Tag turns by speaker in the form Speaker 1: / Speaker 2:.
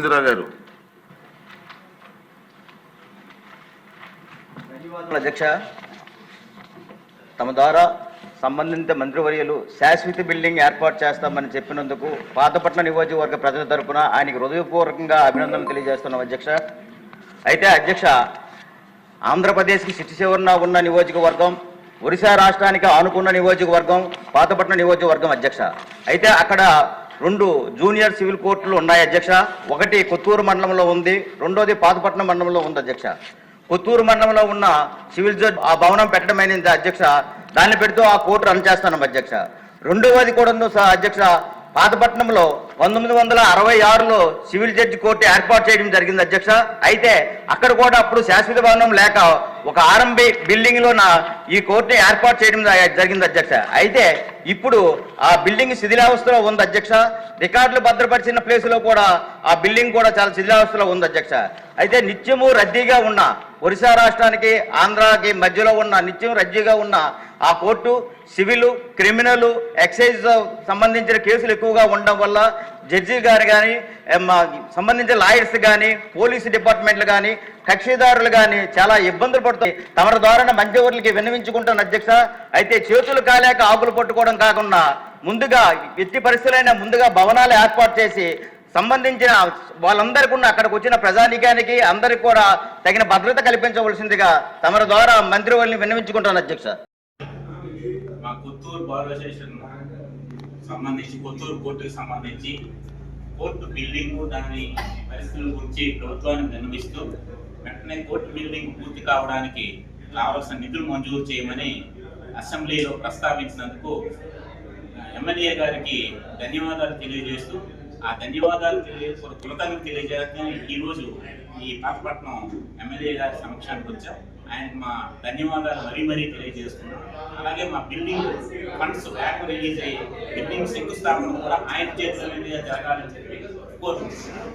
Speaker 1: గోవిందరావు గారు. అధ్యక్ష. తమ ద్వారా సంబంధిత మంత్రివర్యులు శాశ్వత బిల్డింగ్ ఏర్పాటు చేస్తామని చెప్పినందుకు పాతపట్న నియోజకవర్గ ప్రజల తరపున ఆయనకి హృదయపూర్వకంగా అభినందనలు తెలియజేస్తున్నాం అధ్యక్ష. అయితే అధ్యక్ష ఆంధ్రప్రదేశ్కి సిటీ చివరన ఉన్న నియోజకవర్గం ఒరిసా రాష్ట్రానికి ఆనుకున్న నియోజకవర్గం పాతపట్న నియోజకవర్గం అధ్యక్ష. అయితే అక్కడ రెండు జూనియర్ సివిల్ కోర్టులు ఉన్నాయి అధ్యక్ష. ఒకటి కొత్తూరు మండలంలో ఉంది. రెండోది పాతపట్నం మండలంలో ఉంది అధ్యక్ష. కొత్తూరు మండలంలో ఉన్న సివిల్ జడ్జ్ ఆ భవనం పెట్టడమైనది అధ్యక్ష. దాన్ని పెడుతూ ఆ కోర్టు రన్ చేస్తాను అధ్యక్ష. రెండవది కూడా ఉంది అధ్యక్ష పాతపట్నంలో పంతొమ్మిది వందల అరవై ఆరులో సివిల్ జడ్జి కోర్టు ఏర్పాటు చేయడం జరిగింది అధ్యక్ష. అయితే అక్కడ కూడా అప్పుడు శాశ్వత భవనం లేక ఒక ఆర్ఎంబి బిల్డింగ్ లోన ఈ కోర్టుని ఏర్పాటు చేయడం జరిగింది అధ్యక్ష. అయితే ఇప్పుడు ఆ బిల్డింగ్ శిథిలావస్థలో ఉంది అధ్యక్ష. రికార్డులు భద్రపరిచిన ప్లేసులో కూడా ఆ బిల్డింగ్ కూడా చాలా శిథిలావస్థలో ఉంది అధ్యక్ష. అయితే నిత్యము రద్దీగా ఉన్న ఒరిస్సా రాష్ట్రానికి ఆంధ్రాకి మధ్యలో ఉన్న నిత్యం రద్దీగా ఉన్న ఆ కోర్టు సివిల్ క్రిమినల్ ఎక్సైజ్ సంబంధించిన కేసులు ఎక్కువగా ఉండడం వల్ల జడ్జి గారు కానీ సంబంధించిన లాయర్స్ కానీ పోలీసు డిపార్ట్మెంట్లు కానీ కక్షిదారులు కానీ చాలా ఇబ్బందులు పడుతాయి తమ ద్వారా మంత్రివర్లకి విన్నవించుకుంటాను అధ్యక్ష. అయితే చేతులు కాలేక ఆకులు పట్టుకోవడం కాకుండా ముందుగా ఎట్టి పరిస్థితులైనా ముందుగా భవనాలు ఏర్పాటు చేసి సంబంధించిన వాళ్ళందరికీ ఉన్న అక్కడికి వచ్చిన ప్రజానికానికి అందరికి కూడా తగిన భద్రత కల్పించవలసిందిగా తమరి ద్వారా మంత్రివర్ని విన్నవించుకుంటాను అధ్యక్ష.
Speaker 2: కొత్తూరు బార్ అసోసియేషన్ సంబంధించి కొత్తూరు కోర్టుకు సంబంధించి కోర్టు బిల్డింగ్ దాని పరిస్థితుల గురించి ప్రభుత్వాన్ని విన్నవిస్తూ వెంటనే కోర్టు బిల్డింగ్ పూర్తి కావడానికి కావలసిన నిధులు మంజూరు చేయమని అసెంబ్లీలో ప్రస్తావించినందుకు ఎమ్మెల్యే గారికి ధన్యవాదాలు తెలియజేస్తూ ఆ ధన్యవాదాలు తెలియ కృతజ్ఞతలు తెలియజేస్తూ ఈరోజు ఈ పాతపట్నం ఎమ్మెల్యే గారి సమక్షానికి వచ్చాం. అండ్ మా ధన్యవాదాలు మరీ మరీ తెలియజేస్తున్నాం అలాగే మా బిల్డింగ్ ఫండ్స్ బ్యాక్ రిలీజ్ అయ్యి బిల్డింగ్ శంకుస్థాపన కూడా ఆయన చేతుల మీదుగా జరగాలని చెప్పి కోరుకుంటున్నాం